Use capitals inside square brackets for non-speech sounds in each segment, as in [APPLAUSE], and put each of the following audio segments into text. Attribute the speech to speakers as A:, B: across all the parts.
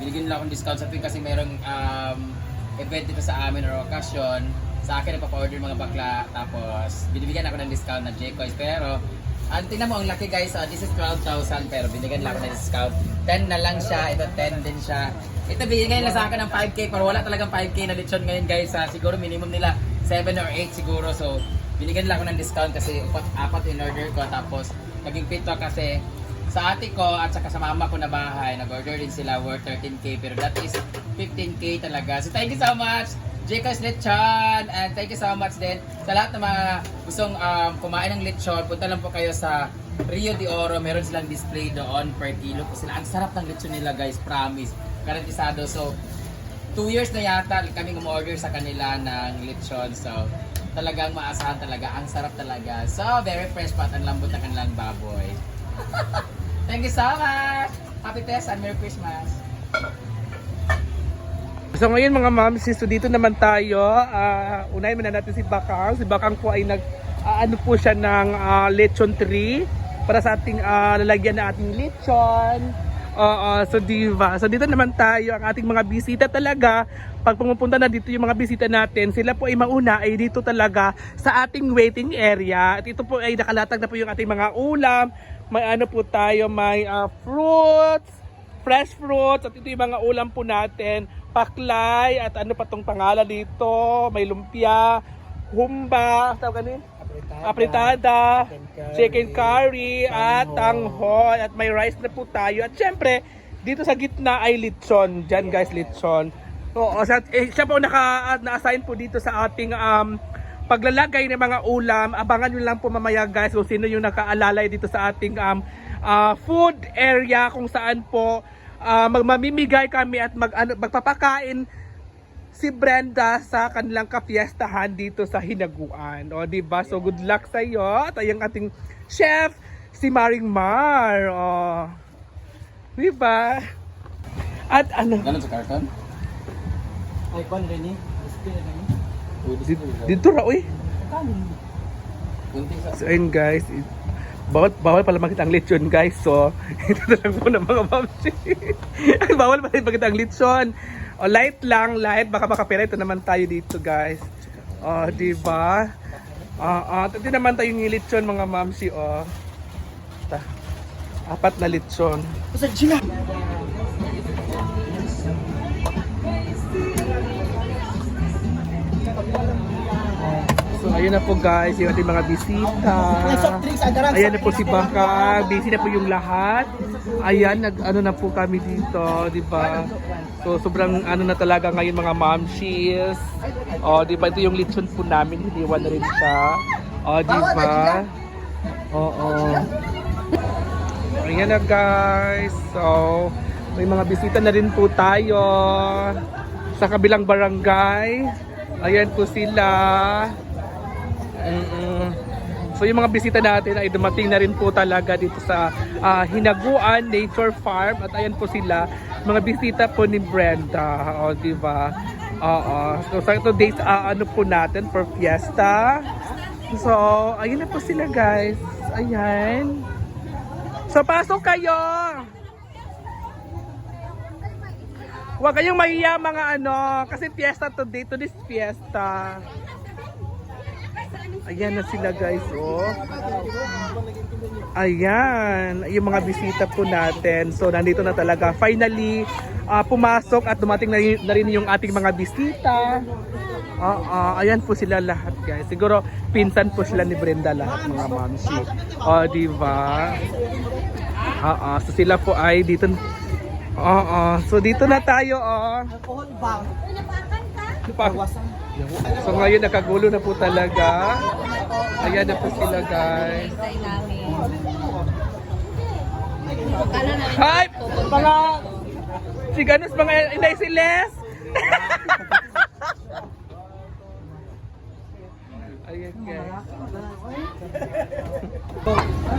A: binigyan nila akong discount sa tuwing kasi mayroong um, event dito sa amin or occasion. Sa akin, nagpapa-order mga bakla. Tapos, binibigyan ako ng discount na J-Coins. Pero, ang tingnan mo, ang laki guys, ah, this is 12,000 pero binigyan lang ako ng discount. 10 na lang siya, ito 10 din siya. Ito binigyan nila sa akin ng 5K, pero wala talagang 5K na lechon ngayon guys. ah. siguro minimum nila 7 or 8 siguro. So, binigyan nila ako ng discount kasi upat, apat in order ko. Tapos, naging pito kasi sa ate ko at saka sa mama ko na bahay, nag-order din sila worth 13K pero that is 15K talaga. So thank you so much, Jcos Lechon! And thank you so much din sa lahat ng mga gustong um, kumain ng lechon. Punta lang po kayo sa Rio de Oro. Meron silang display doon per kilo po sila. Ang sarap ng lechon nila guys, promise. Garantisado. So, two years na yata kami umorder sa kanila ng lechon. So, talagang maasahan talaga. Ang sarap talaga. So, very fresh pa at ang lambot ng kanilang baboy. [LAUGHS] Thank you so much! Happy Tess and Merry Christmas!
B: So ngayon mga ma'am, so dito naman tayo, ah unahin muna natin si Bakang. Si Bakang po ay nag, ano po siya ng ah, lechon tree para sa ating ah, lalagyan na ating lechon. Oo, so diva. So dito naman tayo, ang ating mga bisita talaga, pag pumupunta na dito yung mga bisita natin, sila po ay mauna ay dito talaga sa ating waiting area. At ito po ay nakalatag na po yung ating mga ulam. May ano po tayo, may ah, fruits, fresh fruits at ito yung mga ulam po natin. Paklay at ano pa tong pangalan dito? May lumpia humba tawag ano yun? apritada chicken curry. at tanghon. at may rice na po tayo. At syempre dito sa gitna ay lechon. Dyan guys lechon. Oo, siya, eh, siya po naka, na-assign po dito sa ating um, paglalagay ng mga ulam. Abangan nyo lang po mamaya guys kung sino yung nakaalalay dito sa ating um, ah, food area kung saan po ah, magmamimigay kami at mag, ano, magpapakain si Brenda sa kanilang kapiestahan dito sa Hinaguan. O, di ba? So, good luck sa iyo. At ayang ating chef, si Maring Mar. O, di ba? At ano,
A: Ganun sa carton?
C: Ay, kwan rin eh. Display na rin.
B: di- dito raw eh. So, ayun guys, bawal, bawal pala makita ang lechon guys. So, [LAUGHS] ito na lang muna mga mamsi. [LAUGHS] Bawal pala makita ang lechon. O, light lang, light. Baka makapirito naman tayo dito guys. O, di ba? Ah, ah, ito naman tayo yung lechon mga mamsi. O, Ta. apat na lechon.
C: Sa Gina!
B: Ayun na po guys, yung ating mga bisita.
C: Agaran.
B: Ayan na po si Baka, busy na po yung lahat. Ayan, nag ano na po kami dito, di ba? So sobrang ano na talaga ngayon mga momshies. O, di ba ito yung lechon po namin, hiniwan na rin siya. O, di ba? Oo. Ayan na guys. So, may mga bisita na rin po tayo sa kabilang barangay. Ayan po sila. Mm-mm. So yung mga bisita natin ay dumating na rin po talaga dito sa ah, Hinaguan Nature Farm at ayan po sila mga bisita po ni Brenda o di ba Oo. So sa ito days ah, ano po natin for fiesta. So ayun na po sila guys. Ayan. So pasok kayo. Huwag kayong mahiya mga ano kasi fiesta today. Today's fiesta. Ayan na sila guys, oh. Ayan, yung mga bisita po natin. So, nandito na talaga. Finally, ah, pumasok at dumating na rin, na rin yung ating mga bisita. Oo, ayan po sila lahat guys. Siguro, pinsan po sila ni Brenda lahat mga mamsi. O, di ba? Oo, so sila po ay dito. Oo, so dito na tayo, oh.
C: Alcohol bang.
B: Pa- So ngayon nakagulo na po talaga. Ayan na po sila guys. Hi! Mga si Ganus, mga inay si Les! [LAUGHS] Ayan guys.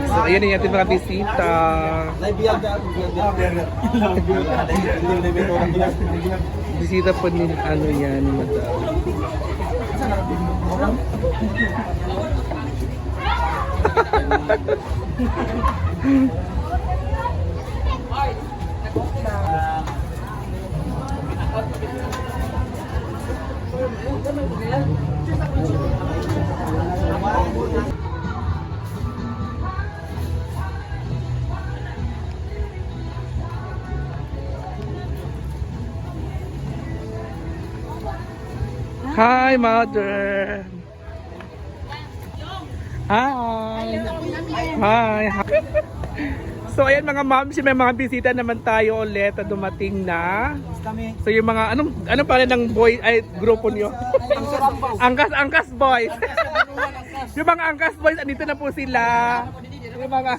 B: So ayan na yung ating mga bisita. Bisita po ni ano yan, madam. [LAUGHS] Hi, mother. Hi. Hi. [LAUGHS] So ayan mga moms, may mga bisita naman tayo ulit na dumating na. So yung mga anong anong pala ng boy ay grupo niyo? angkas angkas boys. [LAUGHS] yung mga angkas boys andito na po sila. Yung mga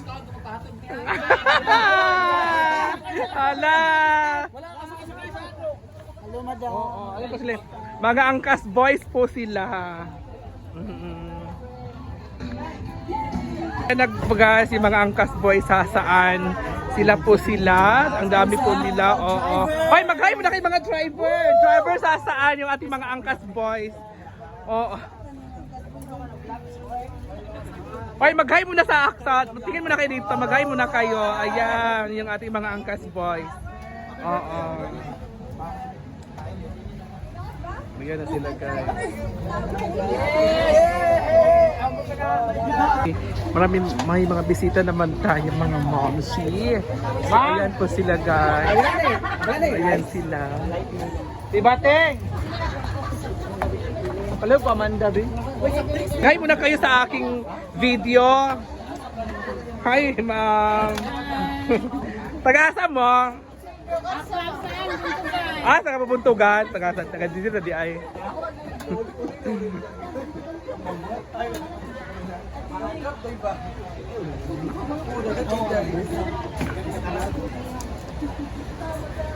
B: Hala.
C: Hello, madam.
B: Oo, ano po sila? Mga angkas boys po sila. Mm-mm. Nagbaga si mga angkas boys sa saan sila po sila. Ang dami po nila. Oo. Hoy, mag-hi muna kay mga driver. Driver sa saan yung ating mga angkas boys. Oo. Hoy, mag-hi muna sa aksa. Tingin muna kayo dito. Mag-hi muna kayo. Ayan, yung ating mga angkas boys. Oo. Bigyan na sila guys. Marami may mga bisita naman tayo mga momsi. So, ayan po sila guys. Ayan sila. Tibateng! Hello, Pamanda rin. Hi muna kayo sa aking video. Hi, ma'am. [LAUGHS] Taga-asa mo? Ah, sa kapupuntugan. Taga-asa. Taga-dito na di ay.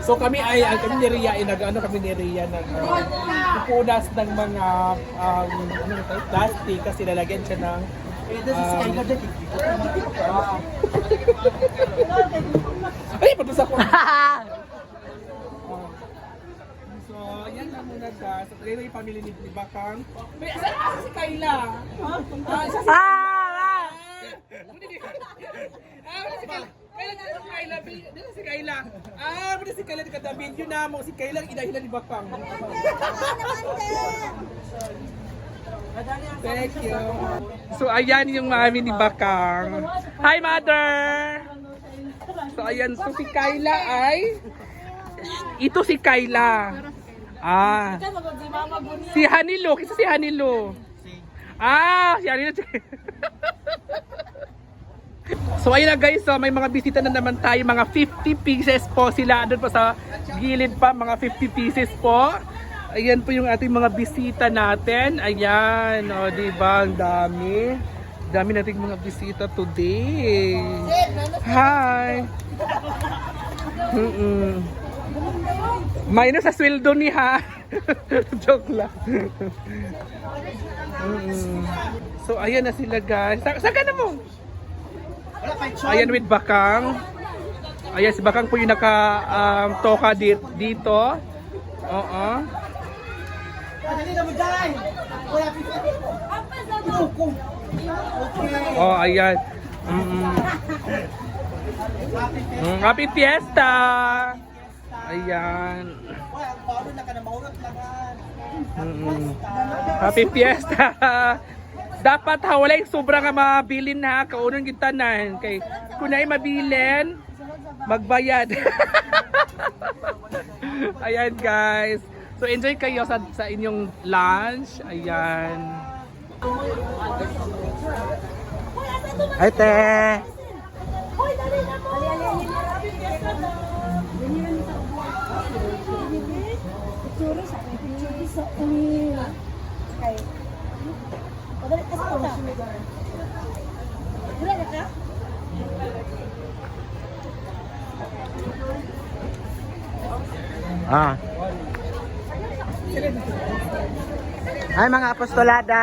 B: So kami ay ang kami ni Ria ay nag ano kami ni Ria nag uh, pupunas ng mga um, ano ito, plastic kasi lalagyan siya ng um, ay patusa ko. [LAUGHS] yan lang muna guys. At ayun yung pamilya ni ni Bakang. May asan na si Kayla? Ah, isa si Ah, wala si Kayla. Kayla dito si Kayla. Dito si Kayla. Ah, wala si Kayla di katabi. Yun na mo si Kayla inahilan ni Bakang. Thank you. So ayan yung mami ni Bakang. Hi mother. So ayan so si Kayla ay ito si Kayla. Ah. Si Hanilo, kasi si Hanilo. Ah, si Hanilo. [LAUGHS] So ayun na guys, so may mga bisita na naman tayo, mga 50 pieces po sila doon pa sa gilid pa, mga 50 pieces po. Ayan po yung ating mga bisita natin. Ayan, o di ba ang dami. Dami nating mga bisita today. Hi. Mm-mm. Minus sa sweldo ni ha. [LAUGHS] Joke lang. So ayan na sila guys. Sa saan mo? Ayan with Bakang. Ayan si Bakang po yung naka um, toka di- dito. Oo. Oh, ayan. Mm-mm. Mm, Happy Fiesta! Ayan. Mm-mm. Happy Fiesta! [LAUGHS] Dapat ha, wala yung sobra nga mabilin ha. Kaunong kita na. Kay, kung na'y mabilin, magbayad. [LAUGHS] Ayan guys. So enjoy kayo sa, sa inyong lunch. Ayan. Ay, te!
D: Hoy, dali na mo! Ali, ali, ali. Picture sa picture sa umi. Kay. Padali ka sa ta. Dira na ka?
C: Ah. Ay mga apostolada.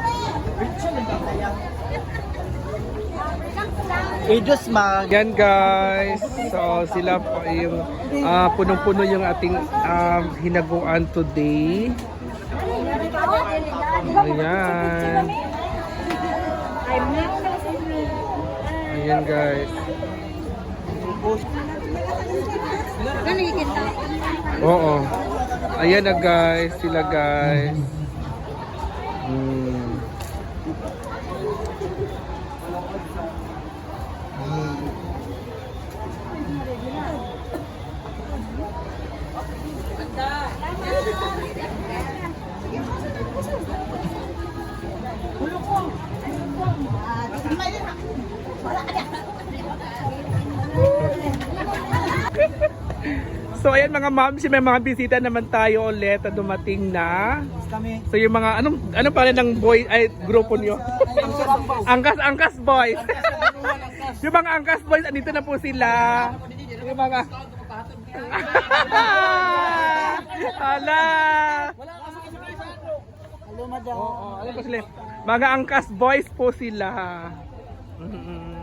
C: Aegis mag...
B: Yan guys. So sila po yung ah, punong-puno yung ating um, hinaguan today. Ayan. Ayan guys. Oo. Ayan na guys, sila guys. Mga ma'am, may mga bisita naman tayo ulit na dumating na.
C: Kami.
B: So yung mga anong anong pangalan ng boy ay grupo niyo? angkas Angkas Boys. [LAUGHS] yung mga Angkas Boys andito na po sila. Yung mga [LAUGHS] Hala.
C: Hello, madam.
B: Oo, ano po sila? Mga Angkas Boys po sila. Mm-mm.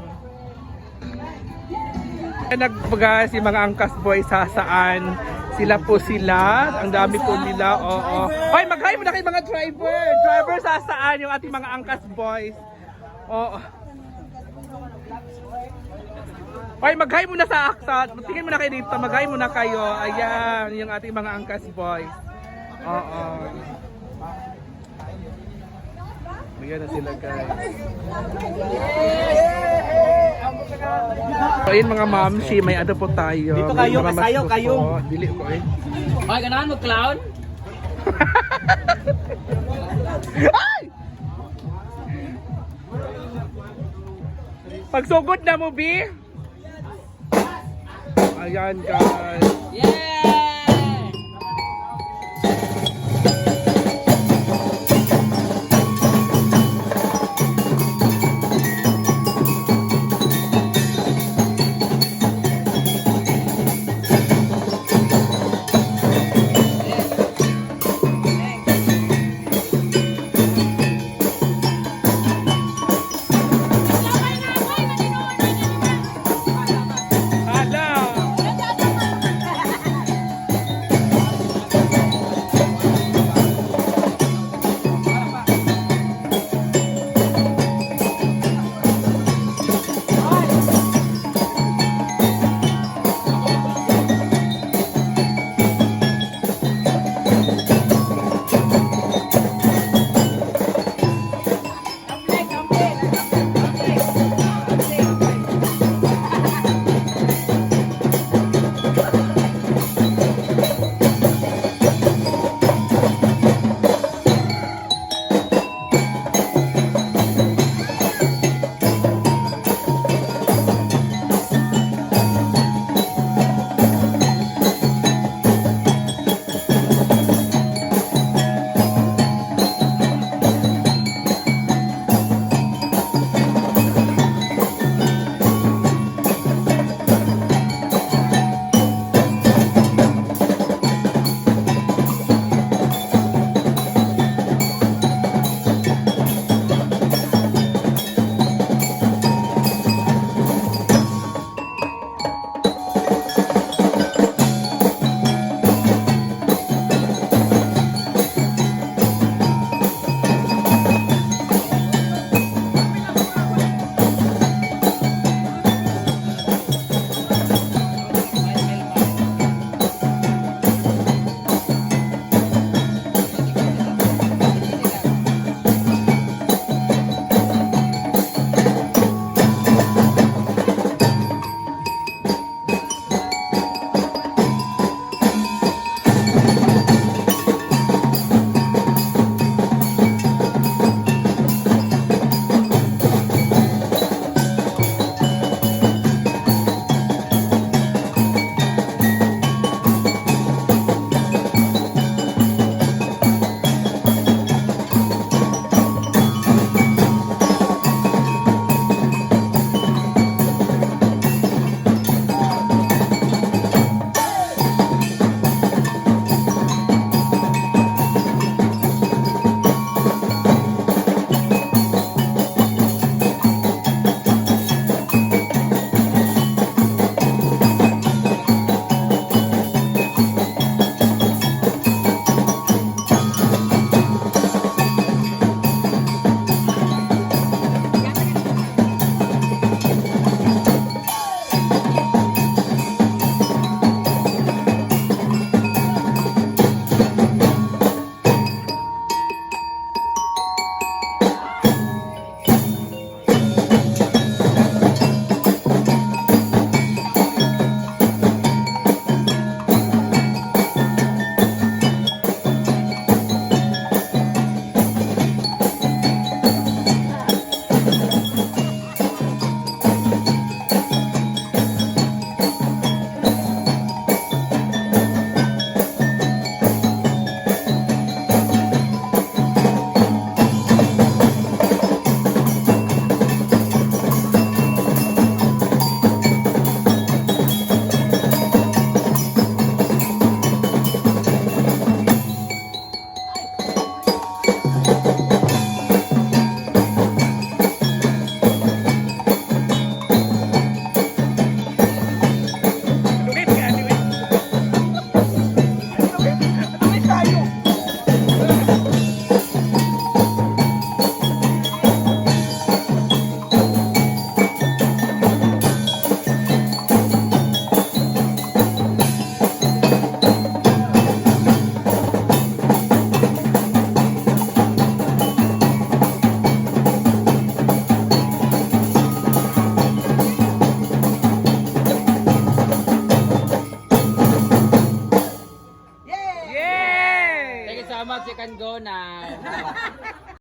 B: Nagbaga si mga Angkas Boys sa saan sila po sila. Ang dami po nila. Oo. Hoy, mag-hi muna kay mga driver. Driver sa saan yung ating mga Angkas Boys. Oo. Hoy, mag-hi muna sa Aksa. Tingin muna kayo dito. Mag-hi muna kayo. Ayan, yung ating mga Angkas Boys. Oo. Ayan na sila guys. So ayun mga mamshi, may ano po tayo.
C: Dito
B: May
C: kayo,
B: mga
C: kasayo, kayo.
B: Dili ko eh.
A: Ay, ganahan mo, clown?
B: Ay! Pagsugod na mo, B. Ayan guys.
A: Yeah!